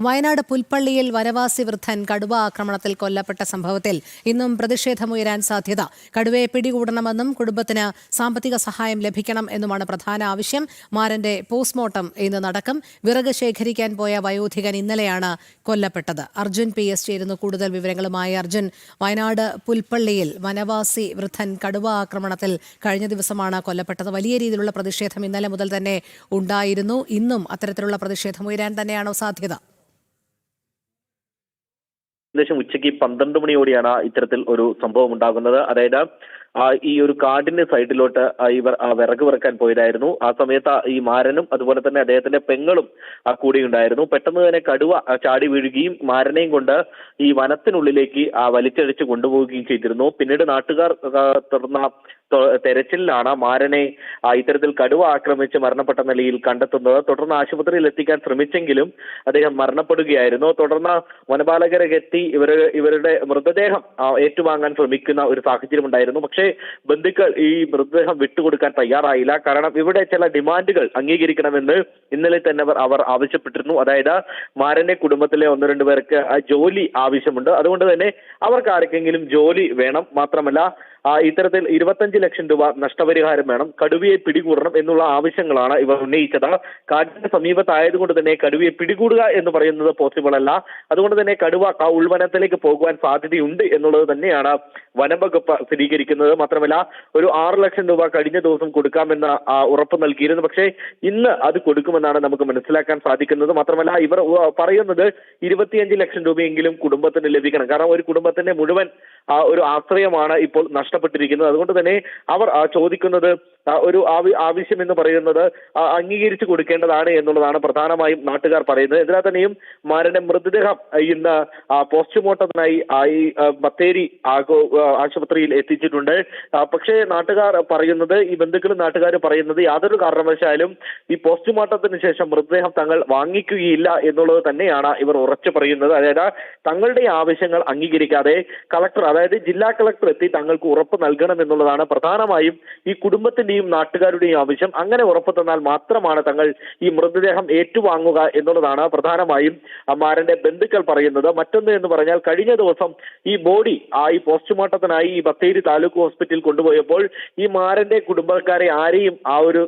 വയനാട് പുൽപ്പള്ളിയിൽ വനവാസി വൃദ്ധൻ കടുവ ആക്രമണത്തിൽ കൊല്ലപ്പെട്ട സംഭവത്തിൽ ഇന്നും പ്രതിഷേധമുയരാൻ സാധ്യത. കടുവയെ പിടികൂടണമെന്നും കുടുംബത്തിന് സാമ്പത്തിക സഹായം ലഭിക്കണം എന്നുമാണ് പ്രധാന ആവശ്യം. മാരന്റെ പോസ്റ്റ്മോർട്ടം ഇന്ന് നടക്കും. വിറക് ശേഖരിക്കാൻ പോയ വയോധികൻ ഇന്നലെയാണ് കൊല്ലപ്പെട്ടത്. അർജുൻ പി എസ് ചേരുന്നു. കൂടുതൽ വിവരങ്ങളുമായി അർജുൻ. വയനാട് പുൽപ്പള്ളിയിൽ വനവാസി വൃദ്ധൻ കടുവ ആക്രമണത്തിൽ കഴിഞ്ഞ ദിവസമാണ് കൊല്ലപ്പെട്ടത്. വലിയ രീതിയിലുള്ള പ്രതിഷേധം ഇന്നലെ മുതൽ തന്നെ ഉണ്ടായിരുന്നു. ഇന്നും അത്തരത്തിലുള്ള പ്രതിഷേധം ഉയരാൻ തന്നെയാണോ സാധ്യത? ഏകദേശം ഉച്ചയ്ക്ക് പന്ത്രണ്ട് മണിയോടെയാണ് ഇത്തരത്തിൽ ഒരു സംഭവം ഉണ്ടാകുന്നത്. അതായത് ഈ ഒരു കാടിന്റെ സൈഡിലോട്ട് ആ, ഇവർ ആ വിറക് വിറക്കാൻ പോയതായിരുന്നു. ആ സമയത്ത് ഈ മാരനും അതുപോലെ തന്നെ അദ്ദേഹത്തിന്റെ പെങ്ങളും ആ കൂടി ഉണ്ടായിരുന്നു പെട്ടെന്ന് തന്നെ കടുവ ചാടി വീഴുകയും മാരനെയും കൊണ്ട് ഈ വനത്തിനുള്ളിലേക്ക് ആ വലിച്ചഴിച്ച് കൊണ്ടുപോവുകയും ചെയ്തിരുന്നു. പിന്നീട് നാട്ടുകാർ തുറന്ന തെരച്ചിലിലാണ് മാരനെ ആ, ഇത്തരത്തിൽ കടുവ ആക്രമിച്ച് മരണപ്പെട്ട നിലയിൽ കണ്ടെത്തുന്നത്. തുടർന്ന് ആശുപത്രിയിൽ എത്തിക്കാൻ ശ്രമിച്ചെങ്കിലും അദ്ദേഹം മരണപ്പെടുകയായിരുന്നു. തുടർന്ന് വനപാലകരെ എത്തി ഇവർ ഇവരുടെ മൃതദേഹം ആ, ഏറ്റുവാങ്ങാൻ ശ്രമിക്കുന്ന ഒരു സാഹചര്യം ഉണ്ടായിരുന്നു പക്ഷേ ബന്ധുക്കൾ ഈ മൃതദേഹം വിട്ടുകൊടുക്കാൻ തയ്യാറായില്ല. കാരണം ഇവിടെ ചില ഡിമാൻഡുകൾ അംഗീകരിക്കണമെന്ന് ഇന്നലെ തന്നെ അവർ ആവശ്യപ്പെട്ടിരുന്നു. അതായത് മാരന്റെ കുടുംബത്തിലെ ഒന്ന് രണ്ട് പേർക്ക് ജോലി ആവശ്യമുണ്ട്. അതുകൊണ്ട് തന്നെ അവർക്ക് ആർക്കെങ്കിലും ജോലി വേണം മാത്രമല്ല ഇത്തരത്തിൽ ഇരുപത്തഞ്ച് ലക്ഷം രൂപ നഷ്ടപരിഹാരം വേണം. കടുവയെ പിടികൂടണം എന്നുള്ള ആവശ്യങ്ങളാണ് ഇവർ ഉന്നയിച്ചത്. കാടിന്റെ സമീപത്തായതുകൊണ്ട് തന്നെ കടുവയെ പിടികൂടുക എന്ന് പറയുന്നത് പോസിബിൾ അല്ല. അതുകൊണ്ട് തന്നെ കടുവ ഉൾവനത്തിലേക്ക് പോകുവാൻ സാധ്യതയുണ്ട് എന്നുള്ളത് തന്നെയാണ് വനംവകുപ്പ് സ്ഥിരീകരിക്കുന്നത്. മാത്രമല്ല ഒരു ആറ് ലക്ഷം രൂപ കഴിഞ്ഞ ദിവസം കൊടുക്കാമെന്ന് ഉറപ്പ് നൽകിയിരുന്നു. പക്ഷേ ഇന്ന് അത് കൊടുക്കുമെന്നാണ് നമുക്ക് മനസ്സിലാക്കാൻ സാധിക്കുന്നത്. മാത്രമല്ല ഇവർ പറയുന്നത് ഇരുപത്തിയഞ്ച് ലക്ഷം രൂപയെങ്കിലും കുടുംബത്തിന് ലഭിക്കണം. കാരണം ഒരു കുടുംബത്തിന്റെ മുഴുവൻ ഒരു ആശ്രയമാണ് ഇപ്പോൾ നഷ്ടപ്പെട്ടിരിക്കുന്നത്. അതുകൊണ്ട് തന്നെ അവർ ചോദിക്കുന്നത് ഒരു ആവ- ആവശ്യം എന്ന് പറയുന്നത് അംഗീകരിച്ചു കൊടുക്കേണ്ടതാണ് എന്നുള്ളതാണ് പ്രധാനമായും നാട്ടുകാർ പറയുന്നത്. എന്നാൽ തന്നെയും മാരന്റെ മൃതദേഹം ഇന്ന് പോസ്റ്റ്മോർട്ടത്തിനായി ഈ ബത്തേരി ആശുപത്രിയിൽ എത്തിച്ചിട്ടുണ്ട്. പക്ഷേ നാട്ടുകാർ പറയുന്നത് ഈ ബന്ധുക്കളും നാട്ടുകാർ പറയുന്നത് യാതൊരു കാരണവശാലും ഈ പോസ്റ്റ്മോർട്ടത്തിന് ശേഷം മൃതദേഹം തങ്ങൾ വാങ്ങിക്കുകയില്ല എന്നുള്ളത് തന്നെയാണ് ഇവർ ഉറച്ചു പറയുന്നത്. അതായത് തങ്ങളുടെ ആവശ്യങ്ങൾ അംഗീകരിക്കാതെ കളക്ടർ അതായത് ജില്ലാ കളക്ടർ എത്തി തങ്ങൾക്ക് ഉറപ്പ് നൽകണം എന്നുള്ളതാണ് പ്രധാനമായും ഈ കുടുംബത്തിന്റെയും നാട്ടുകാരുടെയും ആവശ്യം അങ്ങനെ ഉറപ്പു തന്നാൽ മാത്രമാണ് തങ്ങൾ ഈ മൃതദേഹം ഏറ്റുവാങ്ങുക എന്നുള്ളതാണ് പ്രധാനമായും അമ്മാരന്റെ ബന്ധുക്കൾ പറയുന്നത്. മറ്റൊന്ന് എന്ന് പറഞ്ഞാൽ കഴിഞ്ഞ ദിവസം ഈ ബോഡി ആ ഈ പോസ്റ്റ്മോർട്ടത്തിനായി ഈ ബത്തേരി താലൂക്ക് ഹോസ്പിറ്റലിൽ കൊണ്ടുപോയപ്പോൾ ഈ മാരന്റെ കുടുംബക്കാരെ ആരെയും ആ ഒരു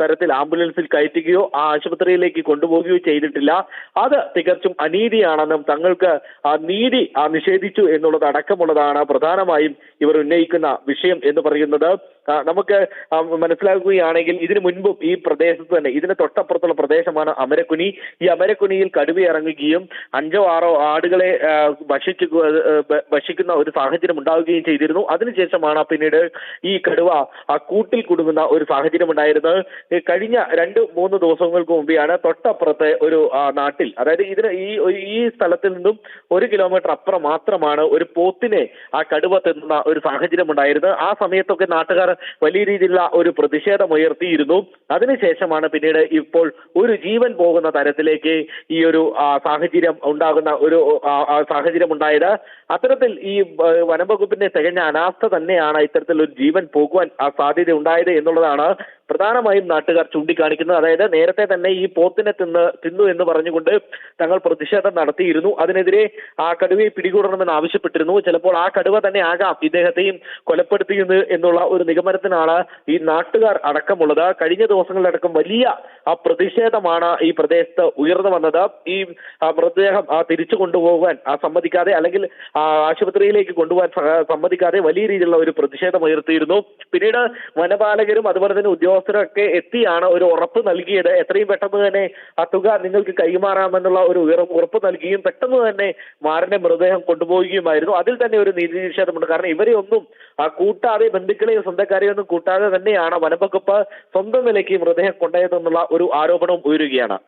തരത്തിൽ ആംബുലൻസിൽ കയറ്റുകയോ ആ ആശുപത്രിയിലേക്ക് കൊണ്ടുപോവുകയോ ചെയ്തിട്ടില്ല. അത് തികച്ചും അനീതിയാണെന്നും തങ്ങൾക്ക് ആ നീതി നിഷേധിച്ചു എന്നുള്ളത് അടക്കമുള്ളതാണ് പ്രധാനമായും ഇവർ ഉന്നയിക്കുന്ന വിഷയം എന്ന് പറയുന്നത്. നമുക്ക് മനസ്സിലാക്കുകയാണെങ്കിൽ ഇതിനു മുൻപും ഈ പ്രദേശത്ത് തന്നെ ഇതിന് തൊട്ടപ്പുറത്തുള്ള പ്രദേശമാണ് അമരക്കുനി. ഈ അമരക്കുനിയിൽ കടുവ ഇറങ്ങുകയും അഞ്ചോ ആറോ ആടുകളെ ഭക്ഷിച്ചു ഭക്ഷിക്കുന്ന ഒരു സാഹചര്യം ഉണ്ടാവുകയും ചെയ്തിരുന്നു. അതിനുശേഷമാണ് പിന്നീട് ഈ കടുവ ആ കൂട്ടിൽ കുടുങ്ങുന്ന ഒരു സാഹചര്യം ഉണ്ടായിരുന്നത്. കഴിഞ്ഞ രണ്ട് മൂന്ന് ദിവസങ്ങൾക്ക് മുമ്പെയാണ് തൊട്ടപ്പുറത്തെ ഒരു നാട്ടിൽ അതായത് ഇതിന് ഈ ഈ സ്ഥലത്തിൽ നിന്നും ഒരു കിലോമീറ്റർ അപ്പുറം മാത്രമാണ് ഒരു പോത്തിനെ ആ കടുവ തിന്നുന്ന ഒരു സാഹചര്യം ഉണ്ടായിരുന്നത്. ആ സമയത്തൊക്കെ നാട്ടുകാർ വലിയ രീതിയിലുള്ള ഒരു പ്രതിഷേധം ഉയർത്തിയിരുന്നു. അതിനുശേഷമാണ് പിന്നീട് ഇപ്പോൾ ഒരു ജീവൻ പോകുന്ന തരത്തിലേക്ക് ഈ ഒരു സാഹചര്യം ഉണ്ടാകുന്ന ഒരു സാഹചര്യം ഉണ്ടായത്. അത്തരത്തിൽ ഈ വനംവകുപ്പിന്റെ തികഞ്ഞ അനാസ്ഥ തന്നെയാണ് ഇത്തരത്തിൽ ഒരു ജീവൻ പോകുവാൻ സാധ്യത ഉണ്ടായത് എന്നുള്ളതാണ് പ്രധാനമായും നാട്ടുകാർ ചൂണ്ടിക്കാണിക്കുന്നത്. അതായത് നേരത്തെ തന്നെ ഈ പോത്തിനെ തിന്ന് തിന്നു എന്ന് പറഞ്ഞുകൊണ്ട് തങ്ങൾ പ്രതിഷേധം നടത്തിയിരുന്നു. അതിനെതിരെ ആ കടുവയെ പിടികൂടണമെന്ന് ആവശ്യപ്പെട്ടിരുന്നു. ചിലപ്പോൾ ആ കടുവ തന്നെ ആകാം ഇദ്ദേഹത്തെയും കൊലപ്പെടുത്തിയത് എന്നുള്ള ഒരു നിഗമനത്തിനാണ് ഈ നാട്ടുകാർ അടക്കമുള്ളത്. കഴിഞ്ഞ ദിവസങ്ങളിലടക്കം വലിയ ആ പ്രതിഷേധമാണ് ഈ പ്രദേശത്ത് ഉയർന്നു വന്നത്. ഈ മൃതദേഹം ആ, തിരിച്ചു കൊണ്ടുപോകാൻ സമ്മതിക്കാതെ അല്ലെങ്കിൽ ആശുപത്രിയിലേക്ക് കൊണ്ടുപോകാൻ സമ്മതിക്കാതെ വലിയ രീതിയിലുള്ള ഒരു പ്രതിഷേധം ഉയർത്തിയിരുന്നു. പിന്നീട് വനപാലകരും അതുപോലെ തന്നെ ഉദ്യോഗസ്ഥരൊക്കെ എത്തിയാണ് ഒരു ഉറപ്പ് നൽകിയത്. എത്രയും പെട്ടെന്ന് തന്നെ ആ തുക നിങ്ങൾക്ക് കൈമാറാമെന്നുള്ള ഒരു ഉറപ്പ് നൽകുകയും പെട്ടെന്ന് തന്നെ മാറിന്റെ മൃതദേഹം കൊണ്ടുപോവുകയുമായിരുന്നു. അതിൽ തന്നെ ഒരു നീതി നിഷേധമുണ്ട്. കാരണം ഇവരെ ഒന്നും ആ, കൂട്ടാതെ ബന്ധുക്കളെയും സ്വന്തക്കാരെയും ഒന്നും കൂട്ടാതെ തന്നെയാണ് വനംവകുപ്പ് സ്വന്തം നിലയ്ക്ക് മൃതദേഹം കൊണ്ടുപോയതെന്നുള്ള ഒരു ആരോപണവും ഉയരുകയാണ്.